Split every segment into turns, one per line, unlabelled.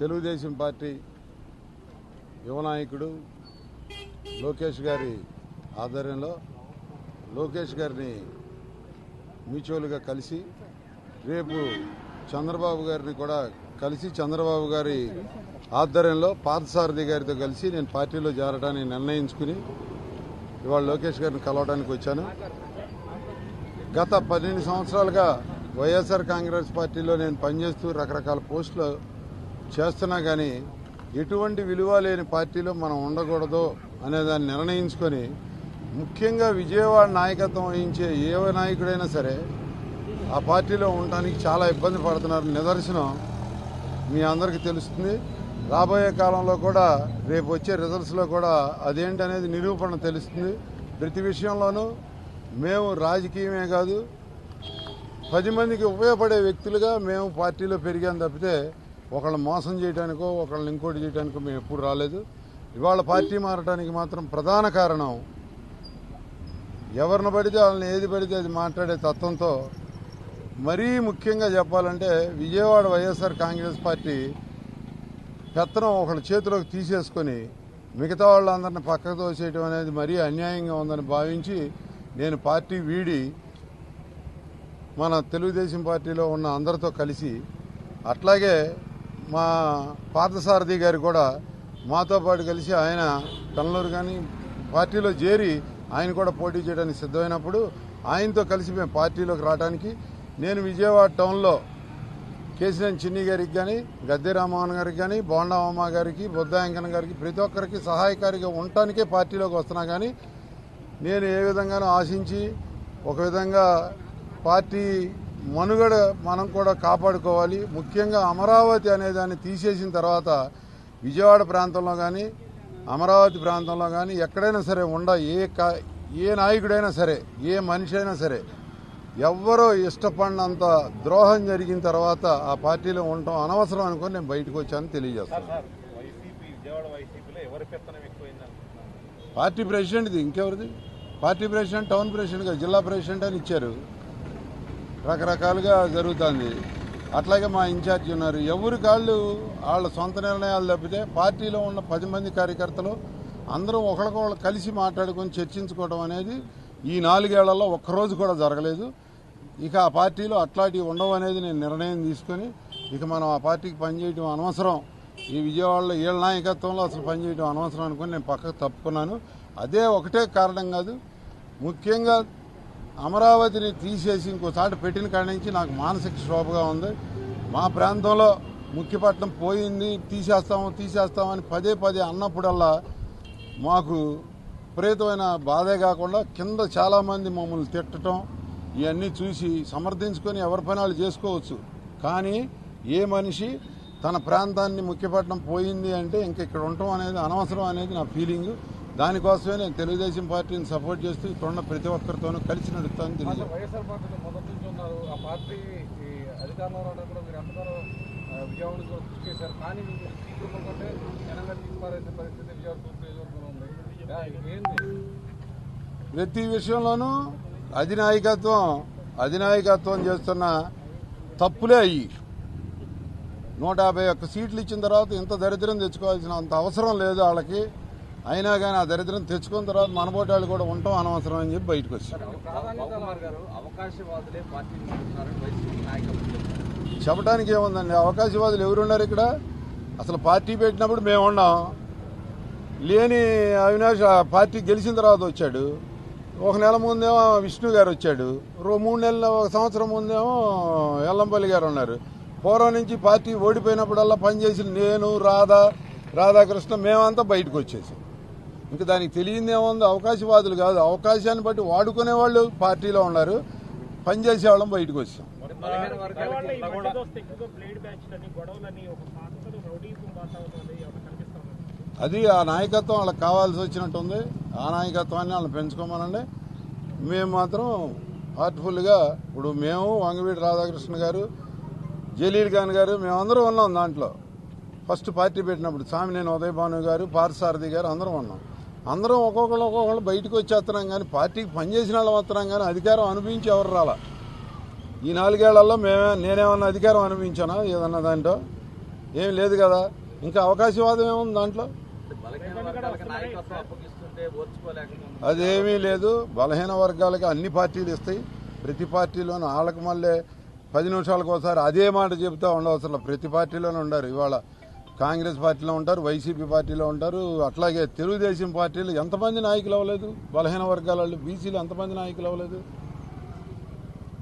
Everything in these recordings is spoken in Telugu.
తెలుగుదేశం పార్టీ యువనాయకుడు లోకేష్ గారి ఆధ్వర్యంలో లోకేష్ గారిని మ్యూచువల్గా కలిసి రేపు చంద్రబాబు గారిని కూడా కలిసి చంద్రబాబు గారి ఆధ్వర్యంలో పార్థసారథి గారితో కలిసి నేను పార్టీలో చేరడానికి నిర్ణయించుకుని ఇవాళ లోకేష్ గారిని కలవడానికి వచ్చాను. గత పన్నెండు సంవత్సరాలుగా వైఎస్ఆర్ కాంగ్రెస్ పార్టీలో నేను పనిచేస్తూ రకరకాల పోస్టులు చేస్తున్నా కానీ ఎటువంటి విలువ లేని పార్టీలో మనం ఉండకూడదు అనే దాన్ని నిర్ణయించుకొని ముఖ్యంగా విజయవాడ నాయకత్వం వహించే ఏ నాయకుడైనా సరే ఆ పార్టీలో ఉండటానికి చాలా ఇబ్బంది పడుతున్నారు. నిదర్శనం మీ అందరికీ తెలుస్తుంది. రాబోయే కాలంలో కూడా రేపు వచ్చే రిజల్ట్స్లో కూడా అదేంటి అనేది నిరూపణ తెలుస్తుంది. ప్రతి విషయంలోనూ మేము రాజకీయమే కాదు పది మందికి ఉపయోగపడే వ్యక్తులుగా మేము పార్టీలో పెరిగాం తప్పితే ఒకళ్ళని మోసం చేయడానికో ఒకళ్ళని ఇంకోటి చేయడానికో మేము ఎప్పుడు రాలేదు. ఇవాళ పార్టీ మారడానికి మాత్రం ప్రధాన కారణం ఎవరిని పడితే వాళ్ళని ఏది పడితే అది మాట్లాడే తత్వంతో మరీ ముఖ్యంగా చెప్పాలంటే విజయవాడ వైఎస్ఆర్ కాంగ్రెస్ పార్టీ పెత్తనం ఒకళ్ళ చేతిలోకి తీసేసుకొని మిగతా వాళ్ళందరిని పక్కకు తోసేయడం అనేది మరీ అన్యాయంగా ఉందని భావించి నేను పార్టీ వీడి మన తెలుగుదేశం పార్టీలో ఉన్న అందరితో కలిసి అట్లాగే మా పార్థసారథి గారు కూడా మాతో పాటు కలిసి ఆయన కన్నలూరు కానీ పార్టీలో చేరి ఆయన కూడా పోటీ చేయడానికి సిద్ధమైనప్పుడు ఆయనతో కలిసి మేము పార్టీలోకి రావడానికి నేను విజయవాడ టౌన్లో కేసీఎన్ చిన్ని గారికి కానీ గద్దె రామ్మోహన్ గారికి కానీ బోండా గారికి బుద్ధాయంకన్ గారికి ప్రతి ఒక్కరికి సహాయకారిగా ఉండటానికే పార్టీలోకి వస్తున్నా కానీ నేను ఏ విధంగానూ ఆశించి ఒక విధంగా పార్టీ మనుగడ మనం కూడా కాపాడుకోవాలి. ముఖ్యంగా అమరావతి అనే దాన్ని తీసేసిన తర్వాత విజయవాడ ప్రాంతంలో కానీ అమరావతి ప్రాంతంలో కానీ ఎక్కడైనా సరే ఉండ ఏ ఏ నాయకుడైనా సరే ఏ మనిషి అయినా సరే ఎవ్వరో ఇష్టపడినంత ద్రోహం జరిగిన తర్వాత ఆ పార్టీలో ఉండటం అనవసరం అనుకొని నేను బయటకు వచ్చాను తెలియజేస్తాను. పార్టీ ప్రెసిడెంట్ది ఇంకెవరిది? పార్టీ ప్రెసిడెంట్ టౌన్ ప్రెసిడెంట్గా జిల్లా ప్రెసిడెంట్ అని ఇచ్చారు. రకరకాలుగా జరుగుతుంది. అట్లాగే మా ఇన్ఛార్జి ఉన్నారు. ఎవరి కాళ్ళు వాళ్ళ సొంత నిర్ణయాలు తప్పితే పార్టీలో ఉన్న పది మంది కార్యకర్తలు అందరూ ఒకరికొకరు కలిసి మాట్లాడుకొని చర్చించుకోవడం అనేది ఈ నాలుగేళ్ళలో ఒక్కరోజు కూడా జరగలేదు. ఇక ఆ పార్టీలో అట్లాంటివి ఉండవు అనేది నేను నిర్ణయం తీసుకొని ఇక మనం ఆ పార్టీకి పనిచేయడం అనవసరం. ఈ విజయవాడలో ఏళ్ళ నాయకత్వంలో అసలు పనిచేయడం అనవసరం అనుకుని నేను పక్కకు తప్పుకున్నాను. అదే ఒకటే కారణం కాదు. ముఖ్యంగా అమరావతిని తీసేసి ఇంకోసారి పెట్టిన కాడి నుంచి నాకు మానసిక క్షోభగా ఉంది. మా ప్రాంతంలో ముఖ్యపట్నం పోయింది తీసేస్తాము తీసేస్తామని పదే పదే అన్నప్పుడల్లా మాకు విపరీతమైన బాధే కాకుండా కింద చాలామంది మమ్మల్ని తిట్టడం ఇవన్నీ చూసి సమర్థించుకొని ఎవరి పనాలు చేసుకోవచ్చు. కానీ ఏ మనిషి తన ప్రాంతాన్ని ముఖ్యపట్నం పోయింది అంటే ఇంక ఇక్కడ ఉండటం అనేది అనవసరం అనేది నా ఫీలింగ్. దానికోసమే నేను తెలుగుదేశం పార్టీని సపోర్ట్ చేస్తూ ఇక్కడ ఉన్న ప్రతి ఒక్కరితోనూ కలిసి
యా, ఏంది
ప్రతి విషయంలోనూ అధినాయకత్వం అధినాయకత్వం చేస్తున్న తప్పులే అయ్యి. నూట యాభై ఒక్క సీట్లు ఇచ్చిన తర్వాత ఇంత దరిద్రం తెచ్చుకోవాల్సిన అంత అవసరం లేదు వాళ్ళకి. అయినా కానీ ఆ దరిద్రం తెచ్చుకున్న తర్వాత మనబోటాళ్ళు కూడా ఉండటం అనవసరం అని చెప్పి బయటకు వచ్చారు. చెప్పడానికి ఏముందండి? అవకాశవాదులు ఎవరున్నారు ఇక్కడ? అసలు పార్టీ పెట్టినప్పుడు మేము ఉన్నాం. లేని అవినాష్ పార్టీ గెలిచిన తర్వాత వచ్చాడు. ఒక నెల ముందేమో విష్ణు గారు వచ్చాడు. రో- మూడు నెలల ఒక సంవత్సరం ముందేమో ఎల్లంపల్లి గారు ఉన్నారు. పూర్వం నుంచి పార్టీ ఓడిపోయినప్పుడల్లా పనిచేసిన నేను రాధా రాధాకృష్ణ మేమంతా బయటకు వచ్చేసాం. ఇంకా దానికి తెలియంది ఏముంది? అవకాశవాదులు కాదు. అవకాశాన్ని బట్టి వాడుకునే వాళ్ళు పార్టీలో ఉన్నారు. పనిచేసే వాళ్ళం బయటకు వచ్చాం. అది ఆ నాయకత్వం వాళ్ళకి కావాల్సి వచ్చినట్టుంది. ఆ నాయకత్వాన్ని వాళ్ళని పెంచుకోమనండి. మేము మాత్రం హార్ట్ఫుల్గా ఇప్పుడు మేము వంగవీటి రాధాకృష్ణ గారు జలీల్ ఖాన్ గారు మేమందరం ఉన్నాం దాంట్లో. ఫస్ట్ పార్టీ పెట్టినప్పుడు సామినేని ఉదయ్ భాను గారు పార్థసారథి గారు అందరం ఉన్నాం. అందరం ఒక్కొక్కరు ఒక్కొక్కరు బయటకు వచ్చేస్తున్నాం కానీ పార్టీకి పనిచేసిన వాళ్ళు వస్తున్నాం కానీ అధికారం అనుభవించి ఎవరు రాలా? ఈ నాలుగేళ్ళలో మేమే నేనేమన్నా అధికారం అనుభవించానా ఏదన్నా దాంట్లో? ఏం లేదు కదా. ఇంకా అవకాశవాదం ఏముంది దాంట్లో? అదేమీ లేదు. బలహీన వర్గాలకి అన్ని పార్టీలు ఇస్తాయి. ప్రతి పార్టీలోనూ వాళ్ళకి మళ్ళీ పది నిమిషాలకు ఒకసారి అదే మాట చెబుతూ ఉండవసరం ప్రతి పార్టీలోనూ ఉండరు. ఇవాళ కాంగ్రెస్ పార్టీలో ఉంటారు వైసీపీ పార్టీలో ఉంటారు అట్లాగే తెలుగుదేశం పార్టీలు ఎంతమంది నాయకులు అవ్వలేదు? బలహీన వర్గాల వాళ్ళు బీసీలు ఎంతమంది నాయకులు అవ్వలేదు?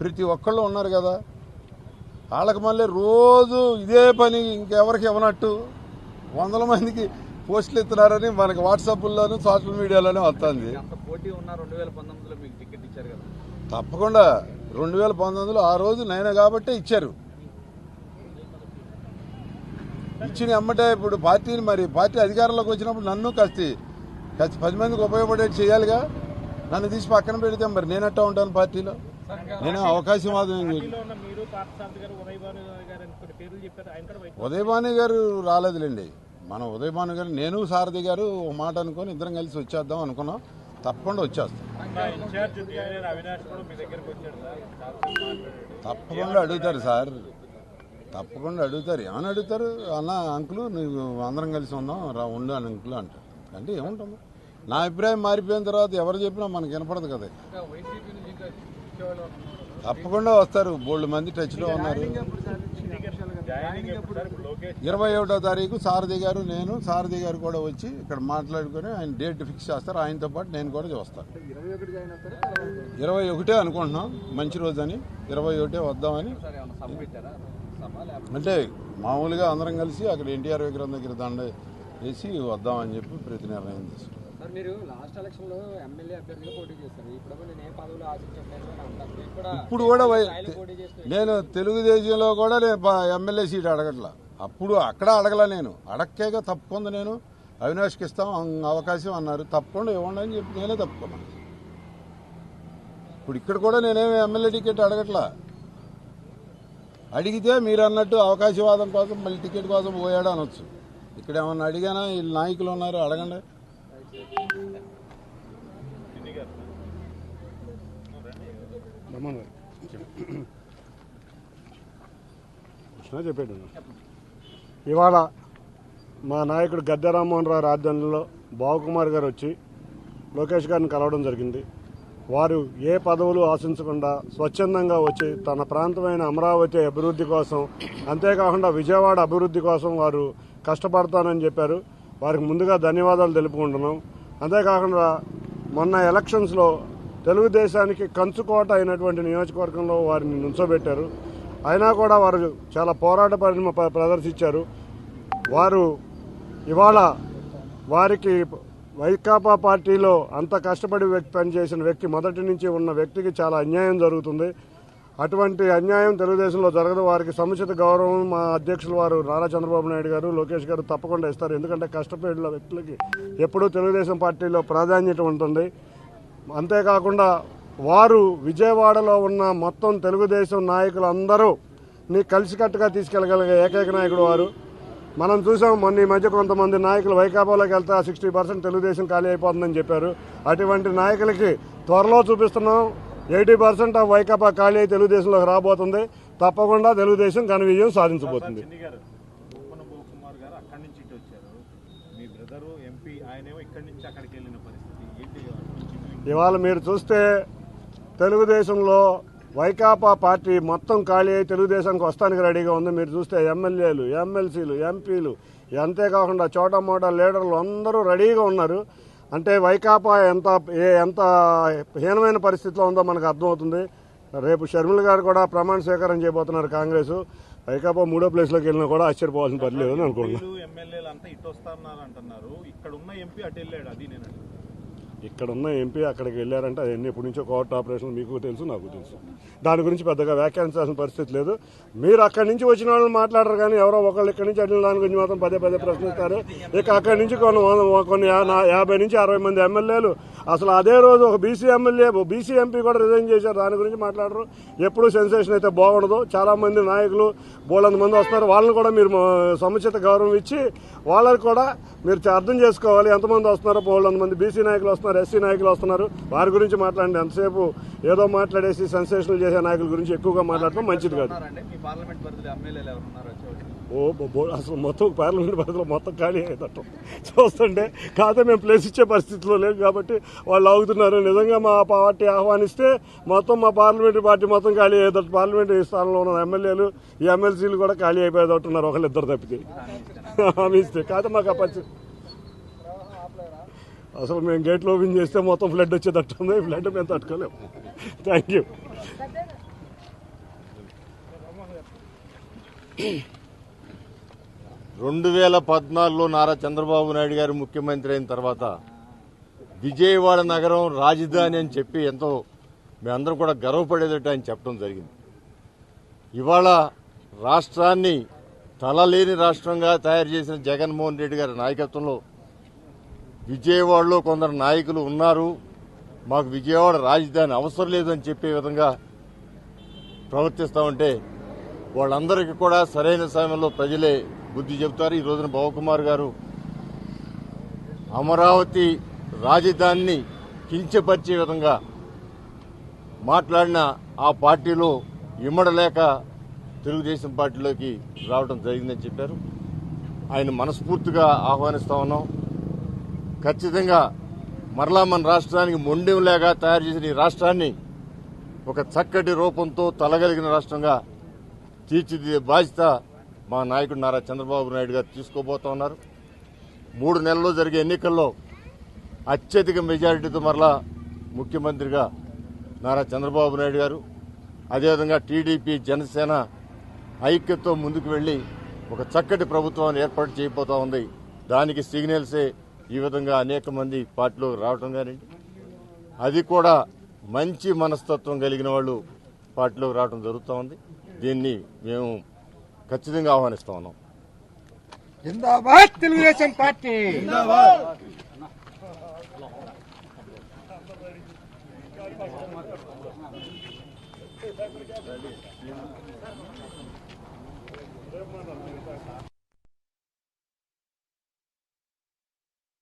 ప్రతి ఒక్కళ్ళు ఉన్నారు కదా. వాళ్ళకి మళ్ళీ రోజు ఇదే పని ఇంకెవరికి ఇవ్వనట్టు వందల మందికి పోస్టులు ఇస్తున్నారని మనకి వాట్సాప్లోను సోషల్ మీడియాలోనే వస్తుంది. తప్పకుండా. రెండు వేల పంతొమ్మిదిలో ఆ రోజు నేనే కాబట్టే ఇచ్చారు. ఇచ్చిన ఎమ్మటే ఇప్పుడు పార్టీని మరి పార్టీ అధికారంలోకి వచ్చినప్పుడు నన్ను కాస్త కాస్త పది మందికి ఉపయోగపడేది చేయాలిగా? నన్ను తీసి పక్కన పెడితే మరి నేనట్టా ఉంటాను పార్టీలో? నేను అవకాశవాదం ఉదయభాను గారు రాలేదులేండి. మన ఉదయభాను గారు నేను సారథి గారు ఒక మాట అనుకొని ఇద్దరం కలిసి వచ్చేద్దాం అనుకున్నాం. తప్పకుండా వచ్చేస్తాం. తప్పకుండా అడుగుతారు సార్. తప్పకుండా అడుగుతారు. ఏమని అడుగుతారు? అన్న అంకులు నువ్వు అందరం కలిసి ఉందాం రా ఉండు అని అంకులు అంటారు. అంటే ఏముంటుంది? నా అభిప్రాయం మారిపోయిన తర్వాత ఎవరు చెప్పినా మనకు వినపడదు కదా. తప్పకుండా వస్తారు. బోల్డ్ మంది టచ్లో ఉన్నారు. ఇరవై ఒకటో తారీఖు సారథి గారు నేను సారథి గారు కూడా వచ్చి ఇక్కడ మాట్లాడుకొని ఆయన డేట్ ఫిక్స్ చేస్తారు. ఆయనతో పాటు నేను కూడా చూస్తాను ఇరవై ఒకటే అనుకుంటున్నాం. మంచి రోజు అని. ఇరవై ఒకటే వద్దామని. అంటే మామూలుగా అందరం కలిసి అక్కడ ఎన్టీఆర్ విగ్రహం దగ్గర దండ వేసి వద్దామని చెప్పి ప్రతి నిర్ణయం తీసుకున్నాం.
సార్ మీరు లాస్ట్ ఎలక్షన్లో ఎమ్మెల్యే అభ్యర్థిగా పోటీ చేస్తారు ఇప్పుడు నేను ఏ పదవులు ఆశించట్లేదు అని అంటారు. మీరు కూడా
ఇప్పుడు నేను తెలుగుదేశంలో కూడా నేను ఎమ్మెల్యే సీట్ అడగట్లా. అప్పుడు అక్కడ అడగల నేను. అడక్కేగా తప్పకుండా నేను. అవినాష్కి ఇస్తాం అవకాశం అన్నారు. తప్పకుండా ఇవ్వండి అని చెప్పి నేనే తప్పుకున్నాను ఇప్పుడు ఇక్కడ కూడా నేనేమి ఎమ్మెల్యే టికెట్ అడగట్లా. అడిగితే మీరు అన్నట్టు అవకాశవాదం కోసం మళ్ళీ టికెట్ కోసం పోయాడు అనొచ్చు. ఇక్కడ ఏమన్నా అడిగానా? వీళ్ళు నాయకులు ఉన్నారు అడగండి.
కృష్ణ చెప్పాడు. ఇవాళ మా నాయకుడు గద్దె రామ్మోహన్ రావు ఆధ్వర్యంలో బావకుమార్ గారు వచ్చి లోకేష్ గారిని కలవడం జరిగింది. వారు ఏ పదవులు ఆశించకుండా స్వచ్ఛందంగా వచ్చి తన ప్రాంతమైన అమరావతి అభివృద్ధి కోసం అంతేకాకుండా విజయవాడ అభివృద్ధి కోసం వారు కష్టపడతానని చెప్పారు. వారికి ముందుగా ధన్యవాదాలు తెలుపుకుంటున్నాం. అంతేకాకుండా మొన్న ఎలక్షన్స్లో తెలుగుదేశానికి కంచుకోట అయినటువంటి నియోజకవర్గంలో వారిని నుంచోబెట్టారు. అయినా కూడా వారు చాలా పోరాట ప్రదర్శించారు. వారు ఇవాళ వారికి వైకాపా పార్టీలో అంత కష్టపడి వ్యక్తి పనిచేసిన వ్యక్తి మొదటి నుంచి ఉన్న వ్యక్తికి చాలా అన్యాయం జరుగుతుంది. అటువంటి అన్యాయం తెలుగుదేశంలో జరగదు. వారికి సముచిత గౌరవం మా అధ్యక్షులు వారు నారా చంద్రబాబు నాయుడు గారు లోకేష్ గారు తప్పకుండా ఇస్తారు. ఎందుకంటే కష్టపడిన వ్యక్తులకి ఎప్పుడూ తెలుగుదేశం పార్టీలో ప్రాధాన్యత ఉంటుంది. అంతేకాకుండా వారు విజయవాడలో ఉన్న మొత్తం తెలుగుదేశం నాయకులందరూ నీ కలిసికట్టుగా తీసుకెళ్ళగలిగే ఏకైక నాయకుడు వారు. మనం చూసాం మొన్న ఈ మధ్య కొంతమంది నాయకులు వైకాపాలోకి వెళ్తే సిక్స్టీ పర్సెంట్ తెలుగుదేశం ఖాళీ అయిపోతుందని చెప్పారు. అటువంటి నాయకులకి త్వరలో చూపిస్తున్నాం ఎయిటీ పర్సెంట్ ఆఫ్ వైకాపా ఖాళీ అయి తెలుగుదేశంలోకి రాబోతుంది. తప్పకుండా తెలుగుదేశం ఘన విజయం సాధించబోతుంది. ఇవాళ మీరు చూస్తే తెలుగుదేశంలో వైకాపా పార్టీ మొత్తం ఖాళీ అయి తెలుగుదేశానికి వస్తానికి రెడీగా ఉంది. మీరు చూస్తే ఎమ్మెల్యేలు ఎమ్మెల్సీలు ఎంపీలు అంతేకాకుండా చోటమోట లీడర్లు అందరూ రెడీగా ఉన్నారు. అంటే వైకాపా ఎంత ఏ ఎంత హీనమైన పరిస్థితిలో ఉందో మనకు అర్థమవుతుంది. రేపు షర్మిల గారు కూడా ప్రమాణ స్వీకారం చేయబోతున్నారు కాంగ్రెస్. వైకాపా మూడో ప్లేస్లోకి వెళ్ళినా కూడా ఆశ్చర్యపోవాల్సిన పని లేదని అనుకుంటున్నాను
ఇక్కడ ఉన్న ఎంపీ అది
అక్కడికి వెళ్ళారంటే అవన్నీ ఎప్పటి నుంచో కోర్టు ఆపరేషన్ మీకు తెలుసు నాకు తెలుసు. దాని గురించి పెద్దగా వ్యాఖ్యానించాల్సిన పరిస్థితి లేదు. మీరు అక్కడి నుంచి వచ్చిన వాళ్ళు మాట్లాడరు కానీ ఎవరో ఒకళ్ళు ఇక్కడి నుంచి అడిగిన దాని గురించి మాత్రం పదే పదే ప్రశ్నిస్తారు. ఇక అక్కడి నుంచి కొన్ని కొన్ని యాభై నుంచి అరవై మంది ఎమ్మెల్యేలు అసలు అదే రోజు ఒక బీసీ ఎమ్మెల్యే బీసీ ఎంపీ కూడా రిజైన్ చేశారు. దాని గురించి మాట్లాడరు. ఎప్పుడు సెన్సేషన్ అయితే బాగుండదు. చాలా మంది నాయకులు బోళ్ళంత మంది వస్తున్నారు. వాళ్ళని కూడా మీరు సముచిత గౌరవం ఇచ్చి వాళ్ళకి కూడా మీరు అర్థం చేసుకోవాలి. ఎంతమంది వస్తున్నారో బోళ్ళంత మంది బీసీ నాయకులు వస్తున్నారు ఎస్సీ నాయకులు వస్తున్నారు. వారి గురించి మాట్లాడండి. ఎంతసేపు ఏదో మాట్లాడేసి సెన్సేషనల్ చేసే నాయకుల గురించి ఎక్కువగా మాట్లాడటం మంచిది కాదు. ఓ అసలు మొత్తం పార్లమెంట్ పరిధిలో మొత్తం ఖాళీ అయ్యేటట్టు. చూస్తుంటే కాకపోతే మేము ప్లేస్ ఇచ్చే పరిస్థితిలో లేవు కాబట్టి వాళ్ళు అవుతున్నారు నిజంగా మా పార్టీ ఆహ్వానిస్తే మొత్తం మా పార్లమెంటరీ పార్టీ మొత్తం ఖాళీ అయ్యేటట్టు పార్లమెంటరీ స్థానంలో ఉన్న ఎమ్మెల్యేలు ఈ ఎమ్మెల్సీలు కూడా ఖాళీ అయిపోయేటట్టున్నారు ఒకళ్ళిద్దరు తప్పితే. హామీ ఇస్తే కాదు మాకు ఆ అసలు మేము గేట్లు ఓపెన్ చేస్తే మొత్తం ఫ్లడ్ వచ్చేటట్టు ఉంది. ఫ్లడ్ మేము తట్టుకోలేము. థ్యాంక్ యూ
రెండు వేల పద్నాలుగులో నారా చంద్రబాబు నాయుడు గారు ముఖ్యమంత్రి అయిన తర్వాత విజయవాడ నగరం రాజధాని అని చెప్పి ఎంతో మేమందరం కూడా గర్వపడేదట ఆయన చెప్పడం జరిగింది. ఇవాళ రాష్ట్రాన్ని తలలేని రాష్ట్రంగా తయారు చేసిన జగన్మోహన్ రెడ్డి గారి నాయకత్వంలో విజయవాడలో కొందరు నాయకులు ఉన్నారు. మాకు విజయవాడ రాజధాని అవసరం లేదని చెప్పే విధంగా ప్రవర్తిస్తామంటే వాళ్ళందరికీ కూడా సరైన సమయంలో ప్రజలే బుద్ధి చెబుతారు. ఈ రోజున భవకుమార్ గారు అమరావతి రాజధానిని కించపరిచే విధంగా మాట్లాడిన ఆ పార్టీలో ఇమ్మడలేక తెలుగుదేశం పార్టీలోకి రావడం జరిగిందని చెప్పారు. ఆయన మనస్ఫూర్తిగా ఆహ్వానిస్తా ఉన్నాం. ఖచ్చితంగా మరలా మన రాష్ట్రానికి మొండెం లేక తయారు చేసిన ఈ రాష్ట్రాన్ని ఒక చక్కటి రూపంతో తలగలిగిన రాష్ట్రంగా తీర్చిదిద్దే బాధ్యత మా నాయకుడు నారా చంద్రబాబు నాయుడు గారు తీసుకోబోతా ఉన్నారు. మూడు నెలల్లో జరిగే ఎన్నికల్లో అత్యధిక మెజారిటీతో మరలా ముఖ్యమంత్రిగా నారా చంద్రబాబు నాయుడు గారు అదేవిధంగా టీడీపీ జనసేన ఐక్యతతో ముందుకు వెళ్ళి ఒక చక్కటి ప్రభుత్వాన్ని ఏర్పాటు చేయబోతా ఉంది. దానికి సిగ్నల్సే ఈ విధంగా అనేక మంది పార్టీలో రావడం కానీ అది కూడా మంచి మనస్తత్వం కలిగిన వాళ్ళు పార్టీలోకి రావడం జరుగుతూ ఉంది. దీన్ని మేము ఖచ్చితంగా ఆహ్వానిస్తా ఉన్నాం.
జిందాబాద్ తెలుగుదేశం పార్టీ. Hermano,